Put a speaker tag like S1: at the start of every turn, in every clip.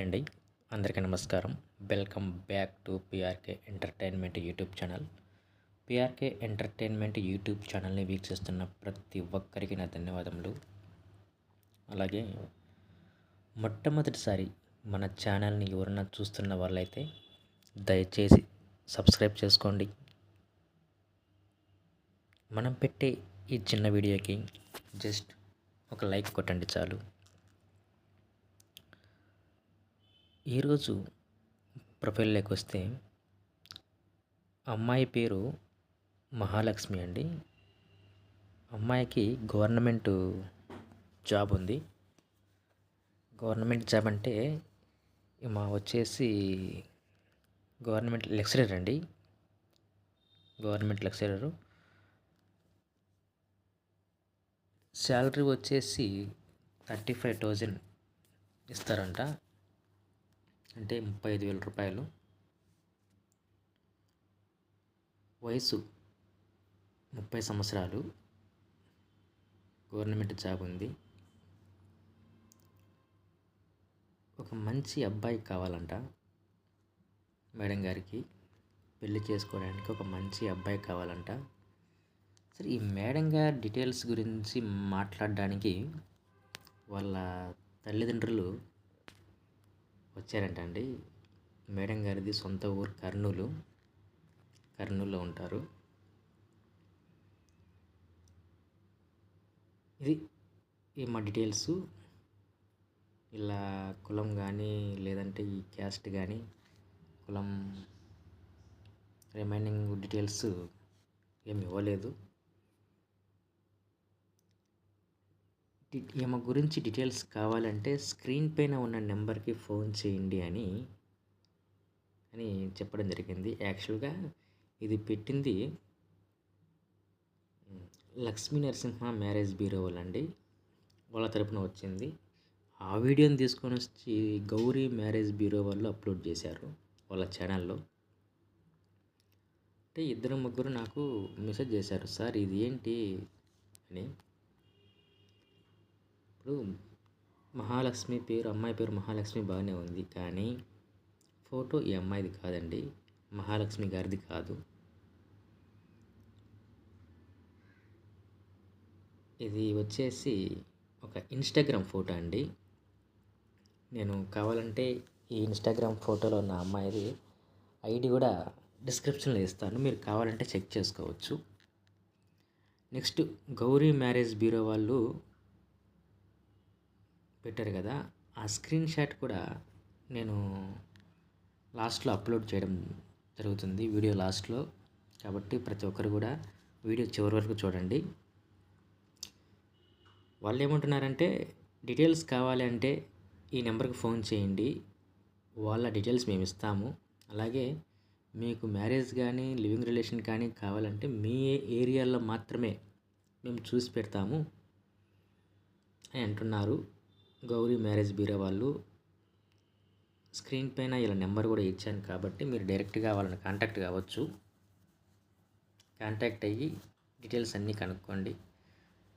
S1: Hi అండి. అందరికీ నమస్కారం. Welcome back to PRK entertainment YouTube channel PRK entertainment YouTube ఛానల్ని వీక్షిస్తున్న ప్రతి ఒక్కరికి నా ధన్యవాదములు. అలాగే మొట్టమొదటిసారి మన ఛానల్ని ఎవరన్నా చూస్తున్న వాళ్ళైతే దయచేసి సబ్స్క్రైబ్ చేసుకోండి. మనం పెట్టే ఈ చిన్న వీడియోకి జస్ట్ ఒక లైక్ కొట్టండి చాలు. ఈరోజు ప్రొఫైల్లోకి వస్తే అమ్మాయి పేరు మహాలక్ష్మి అండి. అమ్మాయికి గవర్నమెంట్ జాబ్ ఉంది. గవర్నమెంట్ జాబ్ అంటే మా వచ్చేసి గవర్నమెంట్ లెక్చరర్ అండి. Government lecturer. శాలరీ వచ్చేసి థర్టీ ఫైవ్ థౌజండ్ ఇస్తారంట. అంటే ముప్పై ఐదు వేల రూపాయలు. వయసు ముప్పై సంవత్సరాలు. గవర్నమెంట్ జాబ్ ఉంది. ఒక మంచి అబ్బాయి కావాలంట మేడం గారికి. పెళ్ళి చేసుకోవడానికి ఒక మంచి అబ్బాయి కావాలంట. సరే ఈ మేడం గారి డీటెయిల్స్ గురించి మాట్లాడడానికి వాళ్ళ తల్లిదండ్రులు వచ్చారంట అండి మేడం గారిది సొంత ఊరు కర్నూలు. కర్నూలులో ఉంటారు. ఇది ఈ మా డీటెయిల్స్. ఇలా కులం కానీ లేదంటే ఈ క్యాస్ట్ కానీ కులం రిమైనింగ్ డీటెయిల్స్ ఏమి ఇవ్వలేదు. ఈమె గురించి డీటెయిల్స్ కావాలంటే స్క్రీన్ పైన ఉన్న నెంబర్కి ఫోన్ చేయండి అని అని చెప్పడం జరిగింది. యాక్చువల్గా ఇది పెట్టింది లక్ష్మీ నరసింహ మ్యారేజ్ బ్యూరో వాళ్ళండి. వాళ్ళ తరపున వచ్చింది. ఆ వీడియోని తీసుకొని వచ్చి గౌరీ మ్యారేజ్ బ్యూరో వాళ్ళు అప్లోడ్ చేశారు వాళ్ళ ఛానల్లో. అంటే ఇద్దరు ముగ్గురు నాకు మెసేజ్ చేశారు సార్ ఇది ఏంటి? అని. ఇప్పుడు మహాలక్ష్మి పేరు అమ్మాయి పేరు మహాలక్ష్మి బాగానే ఉంది. కానీ ఫోటో ఈ అమ్మాయిది కాదండి మహాలక్ష్మి గారిది కాదు. ఇది వచ్చేసి ఒక ఇన్స్టాగ్రామ్ ఫోటో అండి. నేను కావాలంటే ఈ ఇన్స్టాగ్రామ్ ఫోటోలో ఉన్న అమ్మాయిది ఐడి కూడా డిస్క్రిప్షన్లో ఇస్తాను. మీరు కావాలంటే చెక్ చేసుకోవచ్చు. నెక్స్ట్ గౌరీ మ్యారేజ్ బ్యూరో వాళ్ళు పెట్టారు కదా ఆ స్క్రీన్ షాట్ కూడా నేను లాస్ట్లో అప్లోడ్ చేయడం జరుగుతుంది వీడియో లాస్ట్లో. కాబట్టి ప్రతి ఒక్కరు కూడా వీడియో చివరి వరకు చూడండి. వాళ్ళు ఏమంటున్నారంటే డీటెయిల్స్ కావాలి అంటే ఈ నెంబర్కి ఫోన్ చేయండి వాళ్ళ డీటెయిల్స్ మేము ఇస్తాము. అలాగే మీకు మ్యారేజ్ కానీ లివింగ్ రిలేషన్ కానీ కావాలంటే మీ ఏరియాలో మాత్రమే మేము చూసి పెడతాము అని అంటున్నారు. గౌరీ మ్యారేజ్ బ్యూరో వాళ్ళు స్క్రీన్ పైన ఇలా నెంబర్ కూడా ఇచ్చాను కాబట్టి మీరు డైరెక్ట్గా వాళ్ళని కాంటాక్ట్ కావచ్చు. కాంటాక్ట్ అయ్యి డీటెయిల్స్ అన్నీ కనుక్కోండి.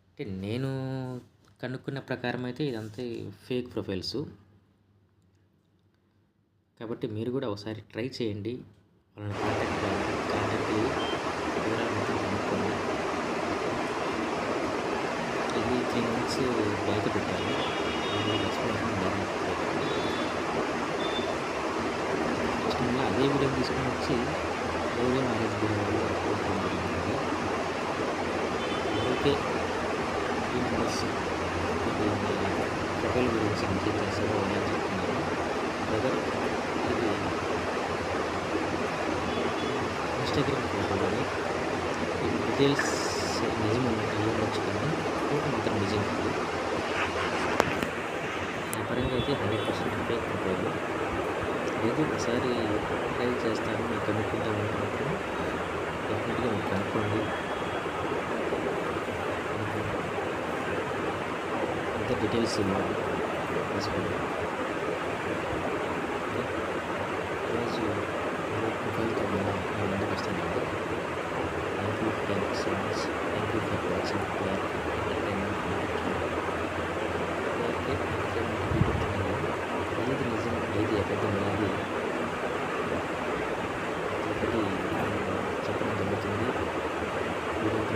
S1: అంటే నేను కనుక్కున్న ప్రకారం అయితే ఇదంతా ఫేక్ ప్రొఫైల్స్. కాబట్టి మీరు కూడా ఒకసారి ట్రై చేయండి. వాళ్ళని కాంటాక్ట్ కాంటాక్ట్ అయ్యి వివరాలు మొత్తం కనుక్కోండి. ఇది త్రీ మంత్స్ బయట పెట్టాలి అదే వీడియో తీసుకొని వచ్చి గౌరీ మ్యారేజ్ బ్యూరో వాళ్ళు ఈ నెంబర్స్ ఫోటోల గురించి మెసేజ్ చేశారో వాళ్ళు చెప్తున్నారు బ్రదర్ ఇది ఇన్స్టాగ్రామ్ ఫోటోలోని ఇది డీటెయిల్స్ నిజం ఉండొచ్చు కానీ ఫోటో మాత్రం నిజం కాదు నా okay hundred percent fake profile లేదు ఒకసారి ట్రై చేస్తాను మీకు కనుక్కుంటాం అనుకున్నప్పుడు డెఫినెట్గా మీకు కనుక్కోండి. అంత డీటెయిల్స్ తీసుకోండి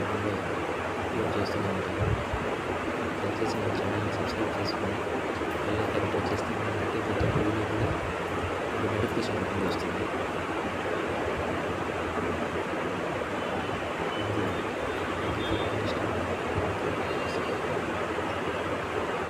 S1: ఎక్కువగా అప్లోడ్ చేస్తూనే ఉంటాను దయచేసి నా ఛానల్ని సబ్స్క్రైబ్ చేసుకొని ఎలా కరెక్ట్ చేస్తే ప్రతి ఒక్క వీడియో కూడా నోటిఫికేషన్ వస్తుంది.